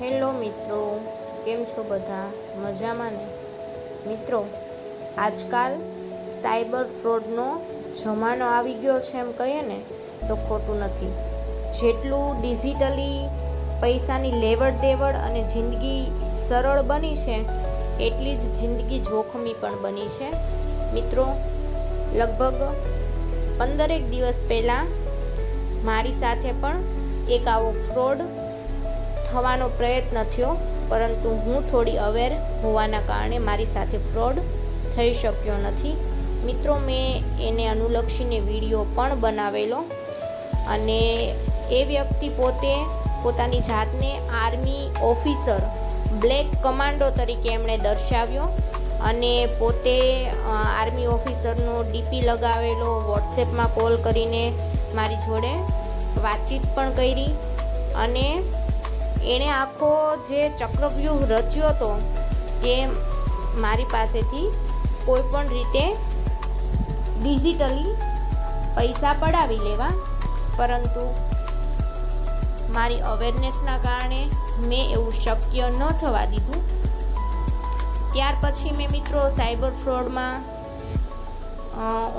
Hello મિત્રો, કેમ છો બધા? મજામાં ને? મિત્રો, આજકાલ સાયબર ફ્રોડનો જમાનો આવી ગયો છે એમ કહીએ ને, તો ખોટું નથી. જેટલું ડિજિટલી પૈસાની લેવડ દેવડ અને જિંદગી સરળ બની છે, એટલી જ જિંદગી જોખમી પણ બની છે. મિત્રો, લગભગ પંદરેક દિવસ પહેલાં મારી સાથે પણ એક આવો ફ્રોડ થવાનો પ્રયત્ન થયો, પરંતુ હું થોડી અવેર હોવાના કારણે મારી સાથે ફ્રોડ થઈ શક્યો નથી. મિત્રો, મેં એને અનુલક્ષીને વીડિયો પણ બનાવેલો અને એ વ્યક્તિ પોતે પોતાની જાતને આર્મી ઓફિસર બ્લેક કમાન્ડો તરીકે એમણે દર્શાવ્યો અને પોતે આર્મી ઓફિસરનો ડીપી લગાવેલો વોટ્સએપમાં કોલ કરીને મારી જોડે વાતચીત પણ કરી અને એણે આખો જે ચક્રવ્યૂહ રચ્યો હતો કે મારી પાસેથી કોઈ પણ રીતે ડિજિટલી પૈસા પડાવી લેવા. પરંતુ મારી અવેરનેસના કારણે મેં એવું શક્ય ન થવા દીધું. ત્યાર પછી મેં મિત્રો સાયબર ફ્રોડમાં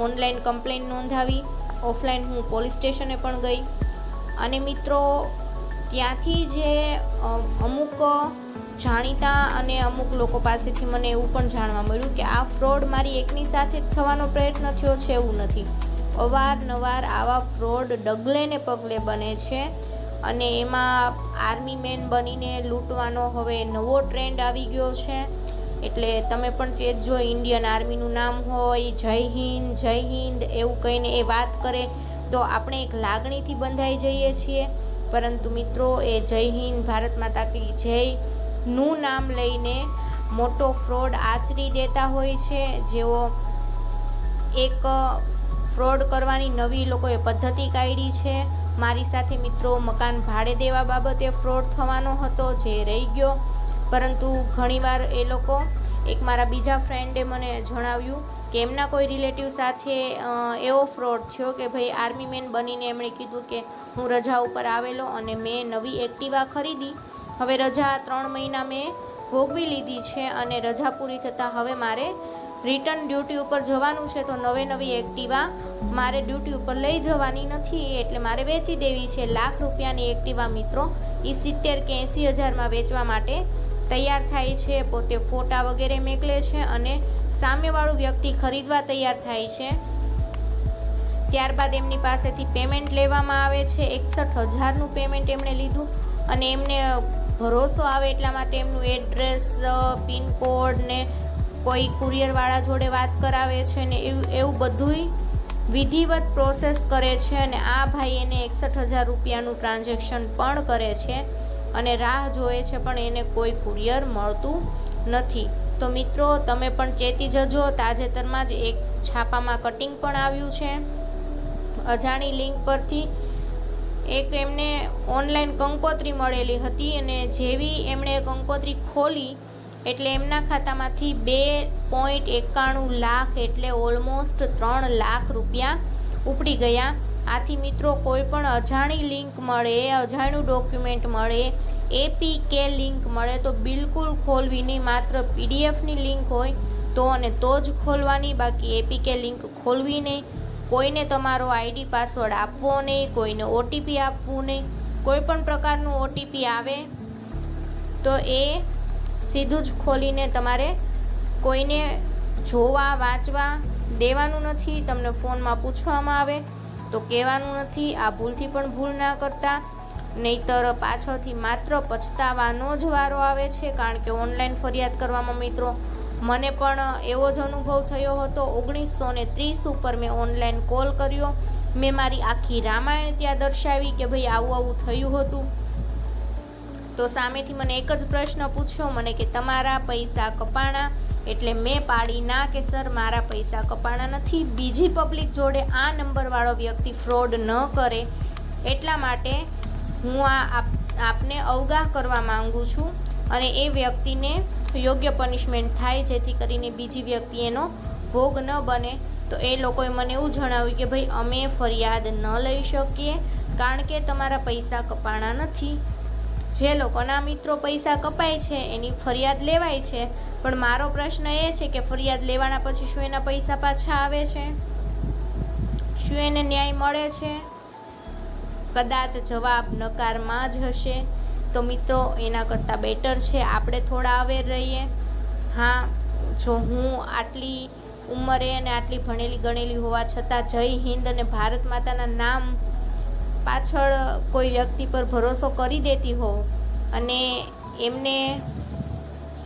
ઓનલાઈન કમ્પ્લેન નોંધાવી. ઓફલાઈન હું પોલીસ સ્ટેશને પણ ગઈ. અને મિત્રો ત્યાંથી જે અમુક જાણીતા અને અમુક લોકો પાસેથી મને એવું પણ જાણવા મળ્યું કે આ ફ્રોડ મારી એકની સાથે જ થવાનો પ્રયત્ન થયો છે એવું નથી. અવારનવાર આવા ફ્રોડ ડગલે ને પગલે બને છે અને એમાં આર્મી મેન બનીને લૂંટવાનો હવે નવો ટ્રેન્ડ આવી ગયો છે. એટલે તમે પણ ચેતજો, ઇન્ડિયન આર્મીનું નામ હોય, જય હિન્દ જય હિન્દ, એવું કહીને એ વાત કરે, તો આપણે એક લાગણીથી બંધાઈ જઈએ છીએ. પરંતુ મિત્રો એ જય હિન્દ, ભારત માતા કી જય. નું નામ લઈને મોટો ફ્રોડ આચરી દેતા હોય છે. જેઓ એક ફ્રોડ કરવાની નવી લોકોએ પદ્ધતિ કાઢી છે. મારી સાથે મિત્રો મકાન ભાડે દેવા બાબતે ફ્રોડ થવાનો હતો, જે રહી ગયો. પરંતુ ઘણીવાર એ લોકો, એક મારા બીજા ફ્રેન્ડે મને જણાવ્યું કે એમના કોઈ રિલેટિવ સાથે એવો ફ્રોડ થયો કે ભાઈ આર્મી મેન બનીને એમણે કીધું કે હું રજા ઉપર આવેલો અને મેં નવી એક્ટિવા ખરીદી. હવે રજા ત્રણ મહિના મેં ભોગવી લીધી છે અને રજા પૂરી થતાં હવે મારે રિટર્ન ડ્યુટી ઉપર જવાનું છે તો નવે નવી એક્ટિવા મારે ડ્યુટી ઉપર લઈ જવાની નથી એટલે મારે વેચી દેવી છે લાખ રૂપિયાની એક્ટિવા મિત્રો એ સિત્તેર કે એંસી હજારમાં વેચવા માટે તૈયાર થાય છે, પોતે ફોટા વગેરે મેકલે છે અને સામેવાળું વ્યક્તિ ખરીદવા તૈયાર થાય છે. ત્યારબાદ એમની પાસેથી પેમેન્ટ લેવામાં આવે છે. એકસઠ હજારનું પેમેન્ટ એમણે લીધું અને એમને ભરોસો આવે એટલા માટે એમનું એડ્રેસ પિનકોડ ને કોઈ કુરિયરવાળા જોડે વાત કરાવે છે ને એવું એવું બધુંય વિધિવત પ્રોસેસ કરે છે અને આ ભાઈ એને એકસઠ હજાર રૂપિયાનું ટ્રાન્ઝેક્શન પણ કરે છે. અને રાહ જોએ છે, પણ એને કોઈ કુરિયર મળતું નથી. તો મિત્રો, તમે પણ ચેતી જજો. તાજેતરમાં જ એક છાપામાં કટિંગ પણ આવ્યું છે. અજાણી લિંક પરથી એક એમને ઓનલાઈન કંકોત્રી મળેલી હતી અને જેવી એમણે કંકોત્રી ખોલી, એટલે એમના ખાતામાંથી બે પોઈન્ટ એકાણું લાખ એટલે ઓલમોસ્ટ ત્રણ લાખ રૂપિયા ઉપડી ગયા. આથી મિત્રો કોઈ પણ અજાણી લિંક મળે, અજાણ્યું ડોક્યુમેન્ટ મળે એપીકે લિંક મળે તો બિલકુલ ખોલવી નહીં માત્ર પીડીએફની લિંક હોય તો અને તો જ ખોલવાની, બાકી એપીકે લિંક ખોલવી નહીં કોઈને તમારો આઈડી પાસવર્ડ આપવો નહીં, કોઈને ઓટીપી આપવું નહીં, કોઈ પણ પ્રકારનું ઓટીપી આવે તો એ સીધું જ ખોલીને તમારે કોઈને જોવા, વાંચવા દેવાનું નથી. તમને ફોનમાં પૂછવામાં આવે તો કહેવાનું નથી, આ ભૂલથી પણ ભૂલ ના કરતા. નહીતર પાછળથી માત્ર પછતાવાનો જ વારો આવે છે, કારણ કે ઓનલાઈન ફરિયાદ કરવામાં મિત્રો, મને પણ એવો જ અનુભવ થયો હતો. ઓગણીસો ને ત્રીસ ઉપર મેં ઓનલાઈન કોલ કર્યો. મેં મારી આખી રામાયણ ત્યાં દર્શાવી કે ભાઈ આવું આવું થયું હતું. તો સામેથી મને એક જ પ્રશ્ન પૂછ્યો, મને કે તમારા પૈસા કપાણા? એટલે મેં પાડી ના કે સર મારા પૈસા કપાણા નથી. બીજી પબ્લિક જોડે આ નંબરવાળો વ્યક્તિ ફ્રોડ ન કરે એટલા માટે હું આ આપ, આપને અવગાહ કરવા માંગુ છું અને એ વ્યક્તિને યોગ્ય પનિશમેન્ટ થાય જેથી કરીને બીજી વ્યક્તિ એનો ભોગ ન બને. તો એ લોકોએ મને એવું જણાવ્યું કે ભાઈ અમે ફરિયાદ ન લઈ શકીએ કારણ કે તમારા પૈસા કપાણા નથી. જે લોકોના મિત્રો પૈસા કપાય છે, એની ફરિયાદ લેવાય છે. પણ મારો પ્રશ્ન એ છે કે ફરિયાદ લેવાના પછી શું એના પૈસા પાછા આવે છે? શું એને ન્યાય મળે છે? કદાચ જવાબ નકારમાં જ હશે. તો મિત્રો, એના કરતાં બેટર છે આપણે થોડા અવેર રહીએ. હા, જો હું આટલી ઉંમરે અને આટલી ભણેલી ગણેલી હોવા છતાં જય હિન્દ અને ભારત માતાના નામ પાછળ કોઈ વ્યક્તિ પર ભરોસો કરી દેતી હોઉં અને એમને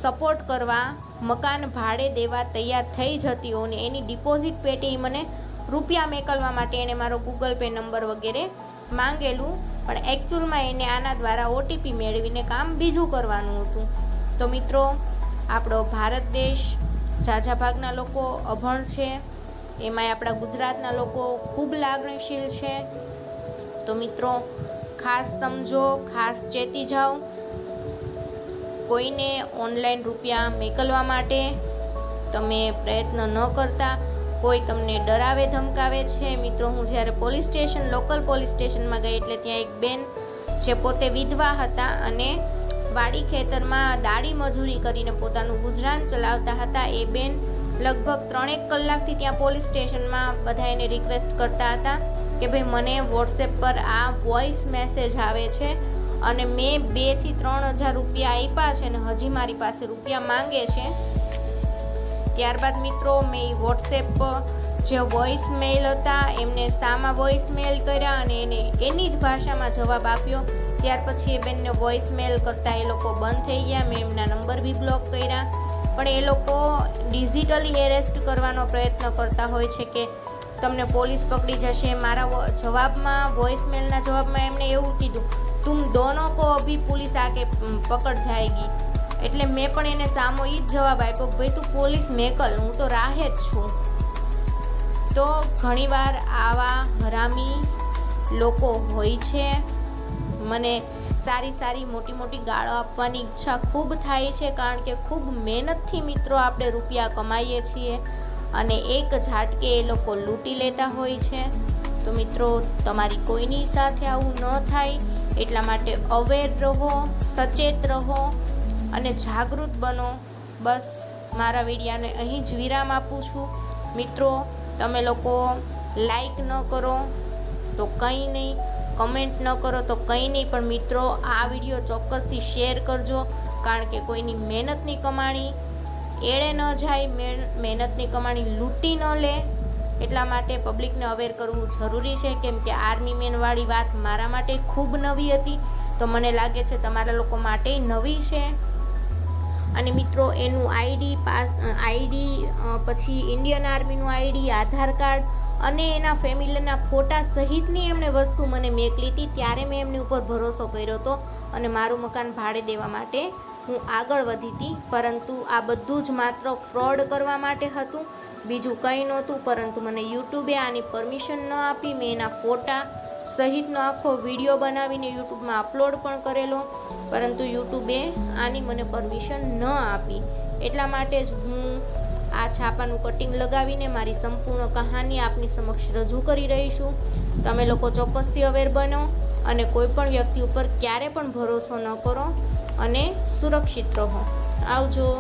સપોર્ટ કરવા, મકાન ભાડે દેવા તૈયાર થઈ જતી હોઉં ને એની ડિપોઝિટ પેટે મને રૂપિયા મેકલવા માટે એણે મારો ગૂગલ પે નંબર વગેરે માંગેલું. પણ એકચ્યુઅલમાં એને આના દ્વારા ઓટીપી મેળવીને કામ બીજું કરવાનું હતું. તો મિત્રો, આપણો ભારત દેશ ઝાઝા ભાગના લોકો અભણ છે. એમાંય આપણા ગુજરાતના લોકો ખૂબ લાગણીશીલ છે. તો મિત્રો, ખાસ સમજો, ખાસ ચેતી જાઓ. કોઈને ઓનલાઈન રૂપિયા મેકલવા માટે તમે પ્રયત્ન ન કરતા, કોઈ તમને ડરાવે, ધમકાવે છે. મિત્રો, હું જ્યારે પોલીસ સ્ટેશન, લોકલ પોલીસ સ્ટેશનમાં ગઈ એટલે ત્યાં એક બેન જે પોતે વિધવા હતા અને વાડી ખેતરમાં દાડી મજૂરી કરીને પોતાનું ગુજરાન ચલાવતા હતા. એ બેન લગભગ ત્રણેક કલાકથી ત્યાં પોલીસ સ્ટેશનમાં બધા એને રિક્વેસ્ટ કરતા હતા કે ભાઈ મને વોટ્સએપ પર આ વોઇસ મેસેજ આવે છે અને મેં બેથી ત્રણ હજાર રૂપિયા આપ્યા છે અને હજી મારી પાસે રૂપિયા માંગે છે. ત્યારબાદ મિત્રો, મેં એ વોટ્સએપ જે વોઇસ મેલ હતા, એમને સામા વોઇસ મેલ કર્યા અને એને એની જ ભાષામાં જવાબ આપ્યો. ત્યાર પછી એ બેનને વોઇસ મેલ કરતાં એ લોકો બંધ થઈ ગયા. મેં એમના નંબર બી બ્લોક કર્યા. પણ એ લોકો ડિજિટલી એરેસ્ટ કરવાનો પ્રયત્ન કરતા હોય છે કે તમને પોલીસ પકડી જશે. મારા જવાબમાં વોઇસ મેલના જવાબમાં એમણે એવું કીધું તુમ દોનો કો અભી પોલીસ આકે પકડ જાયગી. એટલે મેં પણ એને સામો એ જ જવાબ આપ્યો કે, ભાઈ, તું પોલીસ મેકલ, હું તો રાહે જ છું. તો ઘણીવાર આવા હરામી લોકો હોય છે. મને સારી સારી મોટી મોટી ગાળો આપવાની ઈચ્છા ખૂબ થાય છે, કારણ કે ખૂબ મહેનતથી મિત્રો આપણે રૂપિયા કમાઈએ છીએ અને એક ઝાટકે એ લોકો લૂંટી લેતા હોય છે. તો મિત્રો, તમારી કોઈની સાથે આવું ન થાય. એટલા માટે અવેર રહો, સચેત રહો અને જાગૃત બનો. બસ, મારા વિડીયાને અહીં જ વિરામ આપું છું. મિત્રો, તમે લોકો લાઈક ન કરો તો કંઈ નહીં. કમેન્ટ ન કરો તો કંઈ નહીં, પણ મિત્રો, આ વીડિયો ચોક્કસથી શેર કરજો, કારણ કે કોઈની મહેનતની કમાણી એળે ન જાય મહેનતની કમાણી લૂંટી ન લે. એટલા માટે પબ્લિકને અવેર કરવું જરૂરી છે, કેમ કે આર્મી મેનવાળી વાત મારા માટે ખૂબ નવી હતી. તો મને લાગે છે તમારા લોકો માટે નવી છે. અને મિત્રો, એનું આઈડી પાસ આઈડી પછી ઇન્ડિયન આર્મીનું આઈડી, આધાર કાર્ડ અને એના ફેમિલીના ફોટા સહિતની એમણે વસ્તુ મને મેકલી હતી ત્યારે મેં એમની ઉપર ભરોસો કર્યો હતો અને મારું મકાન ભાડે દેવા માટે હું આગળ વધી હતી. પરંતુ આ બધું જ માત્ર ફ્રોડ કરવા માટે હતું. બીજું કંઈ નહોતું, પરંતુ મને યુટ્યુબે આની પરમિશન ન આપી. મેં એના ફોટા સહિતનો આખો વીડિયો બનાવીને યુટ્યુબમાં અપલોડ પણ કરેલો. પરંતુ યુટ્યુબે આની મને પરમિશન ન આપી. એટલા માટે જ હું આ છાપાનું કટિંગ લગાવીને મારી સંપૂર્ણ કહાની આપની સમક્ષ રજૂ કરી રહી છું. તમે લોકો ચોક્કસથી અવેર બનો અને કોઈ પણ વ્યક્તિ ઉપર ક્યારે પણ ભરોસો ન કરો અને સુરક્ષિત રહો. આવજો.